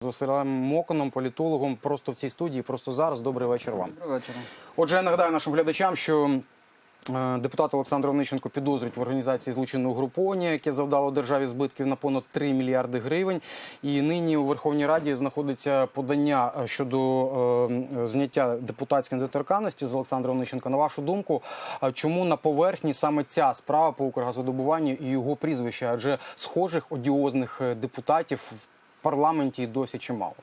з Василем Моконом, політологом, просто в цій студії, просто зараз. Добрий вечір вам. Доброго вечора. Отже, я нагадаю нашим глядачам, що е, депутат Олександр Онищенко підозрюють в організації злочинного груповання, яке завдало державі збитків на понад 3 мільярди гривень. І нині у Верховній Раді знаходиться подання е, щодо е, зняття депутатської недоторканності з Олександра Онищенка. На вашу думку, чому на поверхні саме ця справа по Укргазвидобуванню і його прізвище? Адже схожих одіозних депутатів в парламенті досі чимало.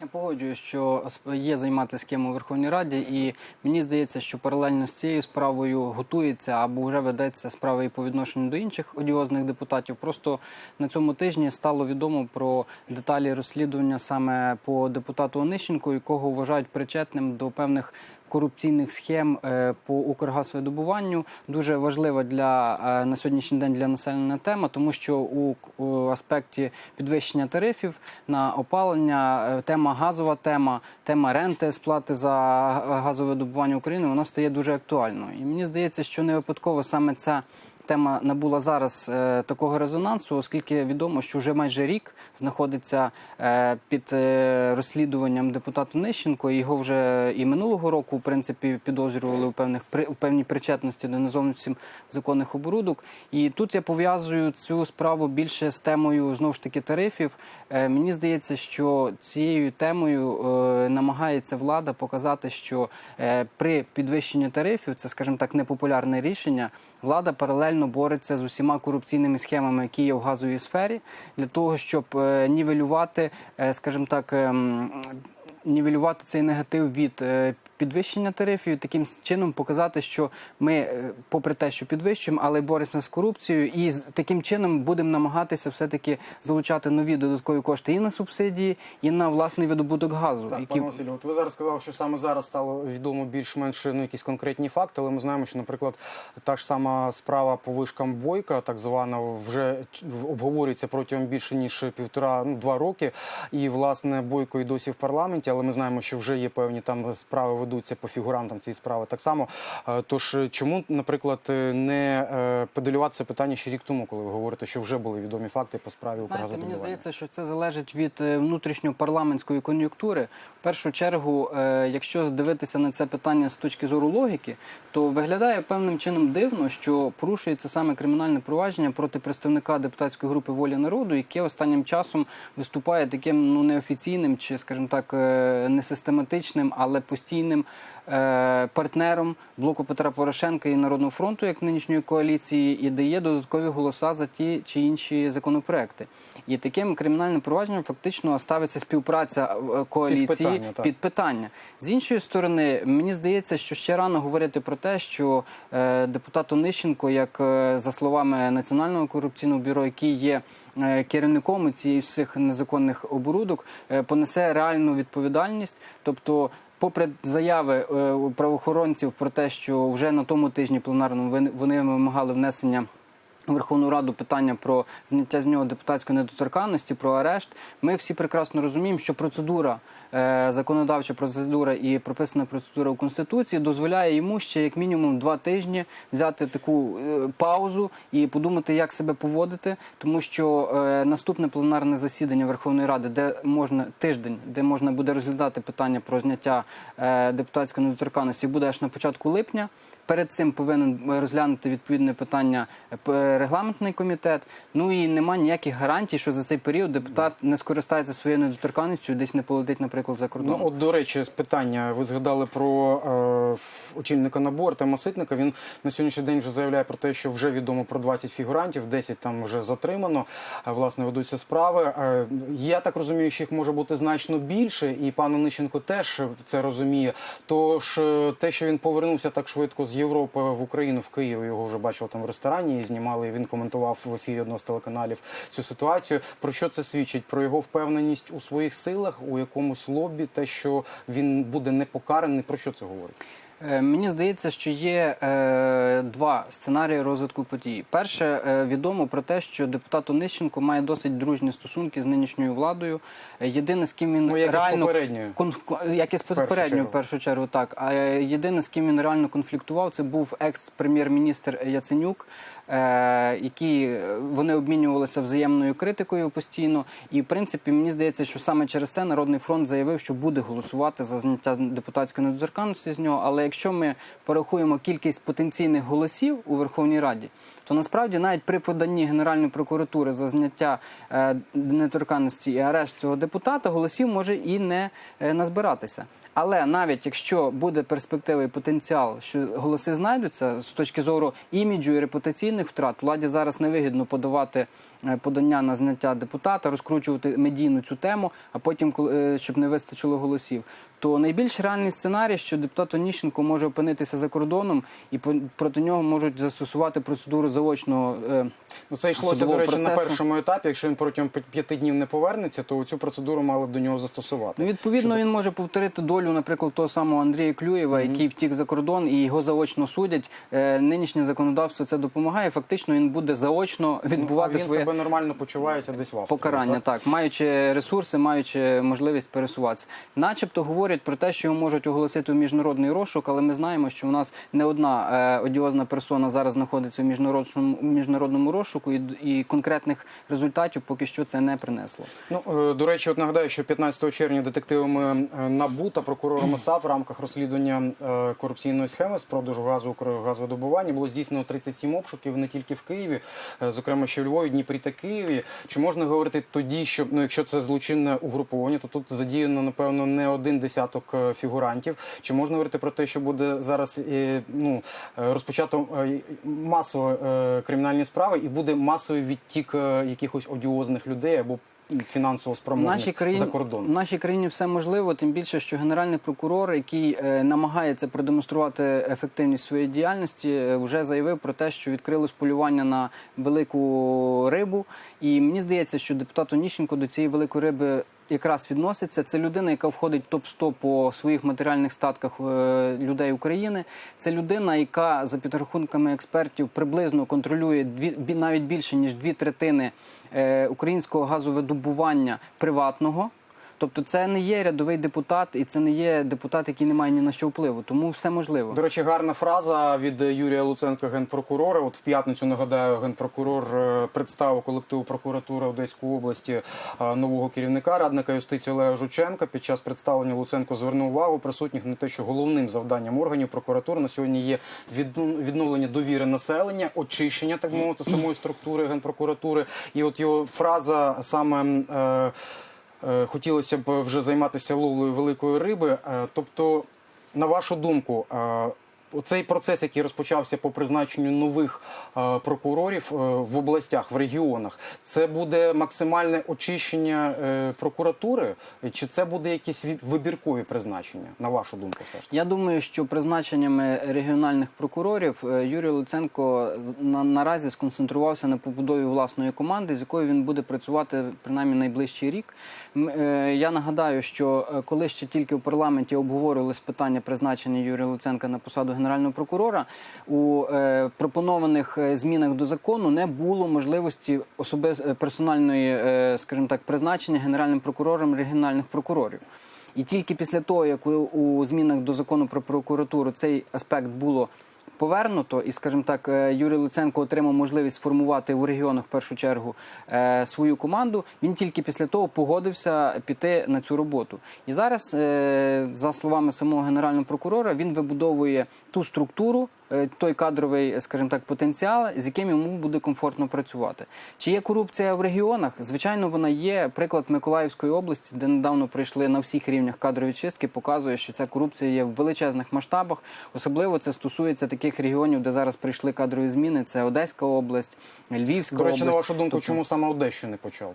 Я погоджуюсь, що є займатися ким у Верховній Раді, і мені здається, що паралельно з цією справою готується або вже ведеться справа і по відношенню до інших одіозних депутатів. Просто на цьому тижні стало відомо про деталі розслідування саме по депутату Онищенку, якого вважають причетним до певних. Корупційних схем е, по Укргазвидобуванню дуже важлива для е, на сьогоднішній день для населення тема, тому що у, у аспекті підвищення тарифів на опалення, е, тема газова тема, тема ренти сплати за газовидобування України вона стає дуже актуальною. І мені здається, що не випадково саме ця. Тема набула зараз такого резонансу, оскільки відомо, що вже майже рік знаходиться е, під е, розслідуванням депутата Нищенко. Його вже і минулого року, в принципі, підозрювали у певних у певній причетності до незовністю законних оборудок. І тут я пов'язую цю справу більше з темою знову ж таки тарифів. Е, мені здається, що цією темою намагається влада показати, що при підвищенні тарифів це, скажімо так, непопулярне рішення. Влада паралельно бореться з усіма корупційними схемами, які є в газовій сфері, для того, щоб е, нівелювати, е, скажімо так, ем, нівелювати цей негатив від е, підвищення тарифів, таким чином показати, що ми, е, попри те, що підвищуємо, але боремося з корупцією, і таким чином будемо намагатися все-таки залучати нові додаткові кошти і на субсидії, і на власний видобуток газу. Так, які- пане Василю, от ви зараз сказали, що саме зараз стало відомо більш-менш ну, якісь конкретні факти, але ми знаємо, що, наприклад, та ж сама справа по вишкам Бойка, так звана, вже обговорюється протягом більше ніж півтора ну, два роки. І власне Бойко і досі в парламенті, але ми знаємо, що вже є певні там справи ведуться по фігурантам цієї справи. Так само. Е, Тож е, чому, наприклад, е, не педалювати це питання ще рік тому, коли ви говорите, що вже були відомі факти по справі Знаєте, мені здається, що це залежить від внутрішньопарламентської кон'юнктури. В першу чергу, якщо дивитися на це питання з точки зору логіки, то виглядає певним чином дивно, що порушується саме кримінальне провадження проти представника депутатської групи волі народу, яке останнім часом виступає таким ну неофіційним чи, скажімо так, несистематичним, але постійним. Е, Партнером блоку Петра Порошенка і Народного фронту як нинішньої коаліції і дає додаткові голоса за ті чи інші законопроекти. І таким кримінальним провадженням фактично ставиться співпраця е, коаліції Під питання, під питання. З іншої сторони, мені здається, що ще рано говорити про те, що е, депутат Онищенко, як е, за словами Національного корупційного бюро, який є керівником цієї всіх незаконних оборудок, понесе реальну відповідальність, тобто. Попри заяви е, правоохоронців про те, що вже на тому тижні пленарному вони- вимагали внесення Верховну Раду питання про зняття з нього депутатської недоторканності, про арешт. Ми всі прекрасно розуміємо, що процедура, е, законодавча процедура і прописана процедура у Конституції дозволяє йому ще як мінімум два тижні взяти таку е, паузу і подумати, як себе поводити, тому що е, наступне пленарне засідання Верховної Ради, де можна тиждень, де можна буде розглядати питання про зняття депутатської недоторканності, буде аж на початку липня. Перед цим повинен розглянути відповідне питання е, регламентний комітет. Ну і нема ніяких гарантій, що за цей період депутат не скористається своєю недоторканністю, десь не полетить, наприклад, за кордон. Ну, от, до речі, з питання. Ви згадали про е, очільника набору та Маситника. Він на сьогоднішній день вже заявляє про те, що вже відомо про 20 фігурантів, 10 там вже затримано. Е, власне, ведуться справи. Е, я так розумію, що їх може бути значно більше, і пан Онищенко теж це розуміє. Тож е, те, що він повернувся так швидко з Європи в Україну, в Київ, його вже бачили там в ресторані і знімали. і Він коментував в ефірі одного з телеканалів цю ситуацію. Про що це свідчить? Про його впевненість у своїх силах, у якомусь лобі, те, що він буде непокараний. Про що це говорить? Е, Мені здається, що є е, два сценарії розвитку подій. Перше, е, відомо про те, що депутат Онищенко має досить дружні стосунки з нинішньою владою. Єдине, з ким він Ну, як реально попередньою. кон- як і з першу попередньою, в першу чергу, так. А е, єдине, з ким він реально конфліктував, це був екс-прем'єр-міністр Яценюк. Е, які е, вони обмінювалися взаємною критикою постійно. І в принципі, мені здається, що саме через це Народний фронт заявив, що буде голосувати за зняття депутатської недоторканності з нього. Але якщо ми порахуємо кількість потенційних голосів у Верховній Раді, то насправді навіть при поданні Генеральної прокуратури за зняття е, недоторканності і арешт цього депутата голосів може і не е, назбиратися. Але навіть якщо буде перспектива і потенціал, що голоси знайдуться з точки зору іміджу і репутаційних втрат, владі зараз невигідно подавати е, подання на зняття депутата, розкручувати медійну цю тему, а потім, щоб не вистачило голосів. То найбільш реальний сценарій, що депутат Оніщенко може опинитися за кордоном, і проти нього можуть застосувати процедуру заочного е, Ну це йшлося, до речі, на першому етапі. Якщо він протягом п'яти днів не повернеться, то цю процедуру мали б до нього застосувати. Ну, відповідно, він може повторити долю, наприклад, того самого Андрія Клюєва, який втік за кордон і його заочно судять. Е, нинішнє законодавство це допомагає. Фактично, він буде заочно Ну, відбувати а він своє себе нормально почувається десь в Австрії. покарання, так? маючи ресурси, маючи можливість пересуватися. Начебто говорять про те, що його можуть оголосити у міжнародний розшук, але ми знаємо, що у нас не одна е, одіозна персона зараз знаходиться в міжнародному міжнародному розшуку, і, і конкретних результатів поки що це не принесло. Ну е, до речі, от нагадаю, що 15 червня детективами е, НАБУ та прокурором САП в рамках розслідування корупційної схеми з продажу газу газовидобування було здійснено 37 обшуків не тільки в Києві, зокрема ще у Львові, Дніпрі та Києві. Чи можна говорити тоді, що ну якщо це злочинне угруповання, то тут задіяно напевно не один десяток е, фігурантів? Чи можна говорити про те, що буде зараз е, ну е, розпочато масово кримінальні справи, і буде масовий відтік якихось одіозних людей або фінансово спроможних країні за кордон? в нашій країні все можливо, тим більше, що генеральний прокурор, який е, намагається продемонструвати ефективність своєї діяльності, е, вже заявив про те, що відкрилось полювання на велику рибу. І мені здається, що депутат Оніщенко до цієї великої риби. Якраз відноситься це людина, яка входить в топ 100 по своїх матеріальних статках е, людей України. Це людина, яка за підрахунками експертів приблизно контролює дві навіть більше ніж дві третини е, українського газовидобування приватного. Тобто це не є рядовий депутат, і це не є депутат, який не має ні на що впливу. Тому все можливо. До речі, гарна фраза від Юрія Луценка, генпрокурора. От в п'ятницю нагадаю, генпрокурор е, представив колективу прокуратури Одеської області е, нового керівника радника юстиції Олега Жученка. Під час представлення Луценко звернув увагу присутніх на те, що головним завданням органів прокуратури на сьогодні є відновлення довіри населення, очищення так мовити самої структури генпрокуратури. І от його фраза саме. Е, хотілося б вже займатися ловлею великої риби. Е, Тобто, на вашу думку, е, цей процес, який розпочався по призначенню нових е, прокурорів е, в областях, в регіонах, це буде максимальне очищення е, прокуратури, чи це буде якісь ві- вибіркові призначення? На вашу думку, все ж? Я думаю, що призначеннями регіональних прокурорів Юрій Луценко на, наразі сконцентрувався на побудові власної команди, з якою він буде працювати принаймні найближчий рік. Я нагадаю, що коли ще тільки в парламенті обговорювалось питання призначення Юрія Луценка на посаду генерального прокурора, у е, пропонованих е, змінах до закону не було можливості особис... е, персональної, е, скажімо так, призначення генеральним прокурором регіональних прокурорів. І тільки після того, як у змінах до закону про прокуратуру цей аспект було повернуто, і, скажімо так, е, Юрій Луценко отримав можливість сформувати в регіонах в першу чергу е, свою команду. Він тільки після того погодився піти на цю роботу. І зараз, е, за словами самого генерального прокурора, він вибудовує ту структуру. Е, Той кадровий, скажімо так, потенціал, з яким йому буде комфортно працювати. Чи є корупція в регіонах? Звичайно, вона є. Приклад Миколаївської області, де недавно прийшли на всіх рівнях кадрові чистки, показує, що ця корупція є в величезних масштабах. Особливо це стосується таких регіонів, де зараз прийшли кадрові зміни. Це Одеська область, Львівська До речі, область. на вашу думку, Тобто- чому саме Одещини почав?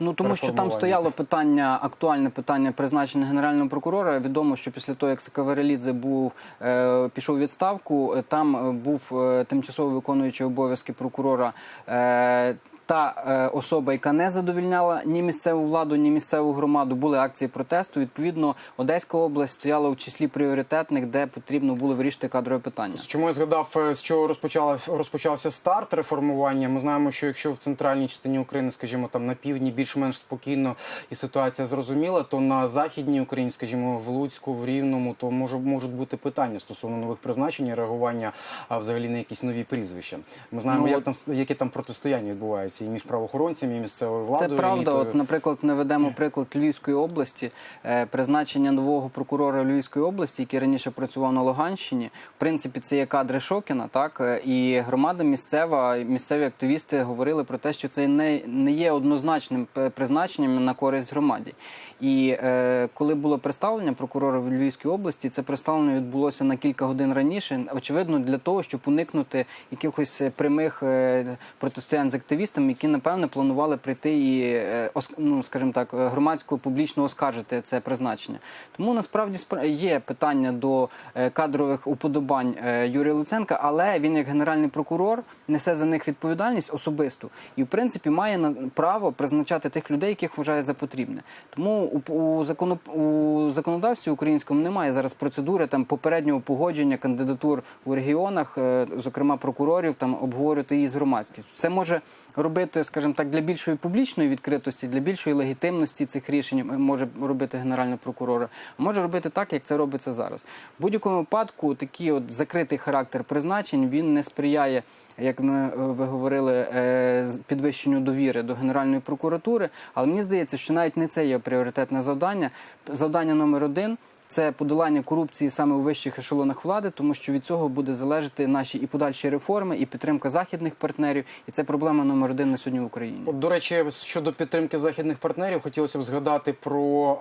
Ну тому що там стояло питання, актуальне питання призначення генерального прокурора. Відомо, що після того, як Сакаверелідзе був е, пішов у відставку, е, там е, був е, тимчасово виконуючий обов'язки прокурора. Е, та е, особа, яка не задовільняла ні місцеву владу, ні місцеву громаду, були акції протесту. Відповідно, Одеська область стояла у числі пріоритетних, де потрібно було вирішити кадрове питання. Чому я згадав, е, з чого розпочала розпочався старт реформування? Ми знаємо, що якщо в центральній частині України, скажімо, там на півдні більш-менш спокійно і ситуація зрозуміла, то на західній Україні, скажімо, в Луцьку, в Рівному, то може можуть бути питання стосовно нових призначень, і реагування а взагалі на якісь нові прізвища. Ми знаємо, Ну, як там які там протистояння відбуваються і між правоохоронцями, і місцевою Це владою. правда. елітою. От, наприклад, наведемо приклад Львівської області, Е, призначення нового прокурора Львівської області, який раніше працював на Луганщині. В принципі, це є кадри Шокіна, так Е, і громада місцева, місцеві активісти говорили про те, що це не, не є однозначним е, призначенням на користь громаді. І е, коли було представлення прокурора в Львівській області, це представлення відбулося на кілька годин раніше. Очевидно, для того, щоб уникнути якихось е, прямих е, протистоянь з активістами, які напевне планували прийти і е, ну, скажімо так, громадсько публічно оскаржити це призначення. Тому насправді спра- є питання до е, кадрових уподобань е, Юрія Луценка, але він як генеральний прокурор несе за них відповідальність особисту і в принципі має право призначати тих людей, яких вважає за потрібне. Тому у, закону, у законодавстві українському немає зараз процедури там попереднього погодження кандидатур у регіонах, е, зокрема прокурорів, там обговорювати її з громадськістю. Це може робити, скажімо так, для більшої публічної відкритості, для більшої легітимності цих рішень е, може робити генеральний прокурор, може робити так, як це робиться зараз. В будь-якому випадку такий от закритий характер призначень він не сприяє. Як ми е, ви говорили, е, підвищенню довіри до Генеральної прокуратури, але мені здається, що навіть не це є пріоритетне завдання. Завдання номер один це подолання корупції саме у вищих ешелонах влади, тому що від цього буде залежати наші і подальші реформи, і підтримка західних партнерів. І це проблема номер один на сьогодні в Україні. От, до речі, щодо підтримки західних партнерів, хотілося б згадати про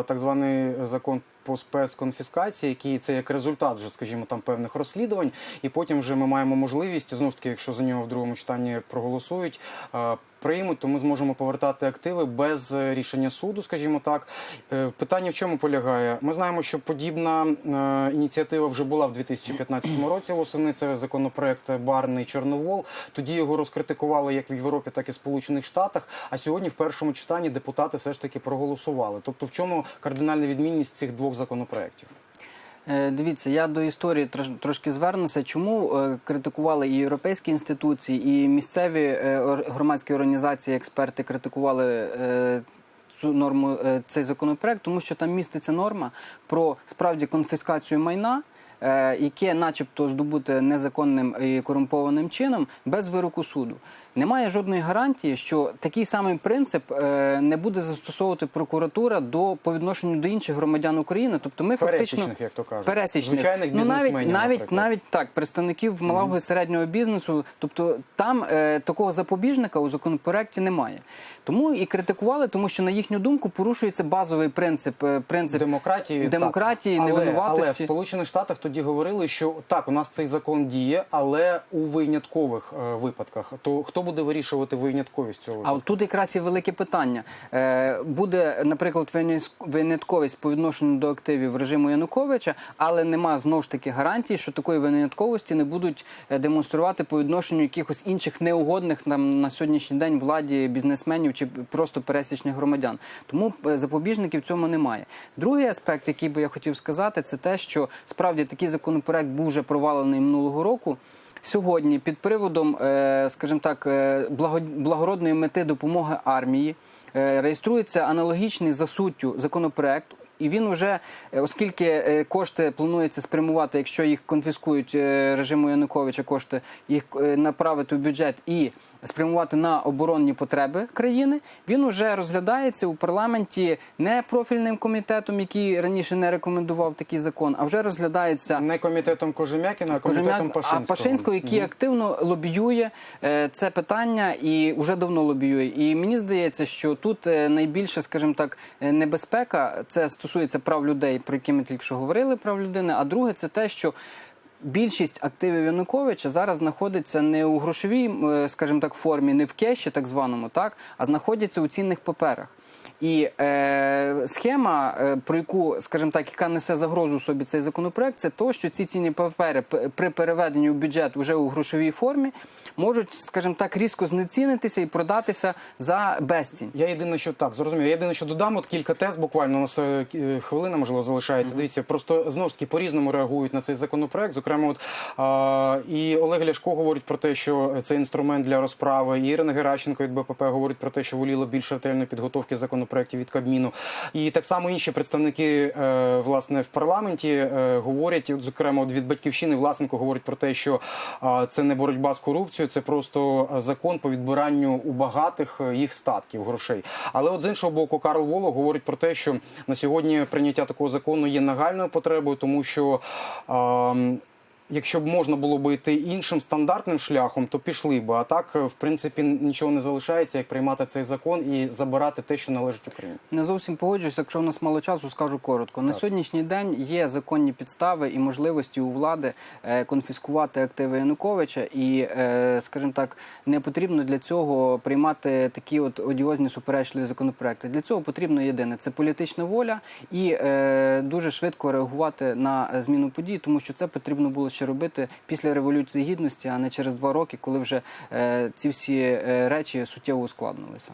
е, так званий закон по спецконфіскації, який це як результат, вже скажімо, там певних розслідувань. І потім вже ми маємо можливість знову ж таки, якщо за нього в другому читанні проголосують. Приймуть, то ми зможемо повертати активи без е, рішення суду, скажімо так. Е, Питання в чому полягає? Ми знаємо, що подібна е, ініціатива вже була в 2015 році. Восени це законопроект Барний Чорновол. Тоді його розкритикували як в Європі, так і в Сполучених Штатах. А сьогодні в першому читанні депутати все ж таки проголосували. Тобто, в чому кардинальна відмінність цих двох законопроектів? Е, Дивіться, я до історії трошки звернуся. Чому е, критикували і європейські інституції, і місцеві е, громадські організації, експерти критикували цю норму, цей законопроект, тому що там міститься норма про справді конфіскацію майна. Е, Яке, начебто, здобуте незаконним і корумпованим чином без вироку суду, немає жодної гарантії, що такий самий принцип е, не буде застосовувати прокуратура до по відношенню до інших громадян України. Тобто, ми фактично Пересічних, як то кажуть. пересічних Звичайних ну навіть навіть наприклад. навіть так представників малого і середнього бізнесу. Тобто там е, такого запобіжника у законопроекті немає. Тому і критикували, тому що на їхню думку порушується базовий принцип принцип демократії, демократії, так. але, невинуватості. Але в Сполучених Штатах тоді говорили, що так, у нас цей закон діє, але у виняткових е, випадках. То хто буде вирішувати винятковість цього А тут якраз і велике питання. Е, буде, наприклад, винятковість по відношенню до активів режиму Януковича, але нема знову ж таки гарантії, що такої винятковості не будуть е, демонструвати по відношенню якихось інших неугодних нам на сьогоднішній день владі бізнесменів чи просто пересічних громадян. Тому е, запобіжників в цьому немає. Другий аспект, який би я хотів сказати, це те, що справді такий законопроект був вже провалений минулого року. Сьогодні під приводом, е, скажімо так, е, благородної мети допомоги армії е, реєструється аналогічний за суттю законопроект. І він уже, оскільки кошти планується спрямувати, якщо їх конфіскують режиму Януковича, кошти їх направити в бюджет і спрямувати на оборонні потреби країни, він уже розглядається у парламенті не профільним комітетом, який раніше не рекомендував такий закон, а вже розглядається Не комітетом Кожем'якіна, а комітетом Пашинського. а Пашинського, який активно лобіює е, це питання і вже давно лобіює. І мені здається, що тут е, найбільше, скажімо так, е, небезпека це стосується прав людей, про які ми тільки що говорили, прав людини. А друге, це те, що більшість активів Януковича зараз знаходиться не у грошовій, е, скажімо так, формі, не в кеші, так званому, так, а знаходяться у цінних паперах. І е, схема, е, про яку, скажімо так, яка несе загрозу собі цей законопроект, це то, що ці цінні папери при переведенні у бюджет уже у грошовій формі можуть, скажімо так, різко знецінитися і продатися за безцінь. Я єдине, що так зрозумів. Я єдине, що додам, от кілька тез буквально у нас е, хвилина, можливо, залишається. Дивіться, просто знову ж таки по-різному реагують на цей законопроект. Зокрема, от а, і Олег Ляшко говорить про те, що це інструмент для розправи. І Ірина Геращенко від БПП говорить про те, що воліло більш ретельної підготовки законопроектів від Кабміну. І так само інші представники е, власне в парламенті е, говорять, от, зокрема, від батьківщини Власенко говорить про те, що це не боротьба з корупцією, це просто е, закон по відбиранню у багатих їх статків грошей. Але от з іншого боку, Карл Воло говорить про те, що на сьогодні прийняття такого закону є нагальною потребою, тому що. Якщо б можна було би йти іншим стандартним шляхом, то пішли б. А так, е, в принципі, нічого не залишається, як приймати цей закон і забирати те, що належить Україні. Не зовсім погоджуюся. Якщо в нас мало часу, скажу коротко. На сьогоднішній день є законні підстави і можливості у влади е, конфіскувати активи Януковича, і, е, скажімо так, не потрібно для цього приймати такі от одіозні суперечливі законопроекти. Для цього потрібно єдине це політична воля і дуже швидко реагувати на зміну подій, тому що це потрібно було ще робити після революції гідності, а не через два роки, коли вже е, ці всі е, речі суттєво ускладнилися.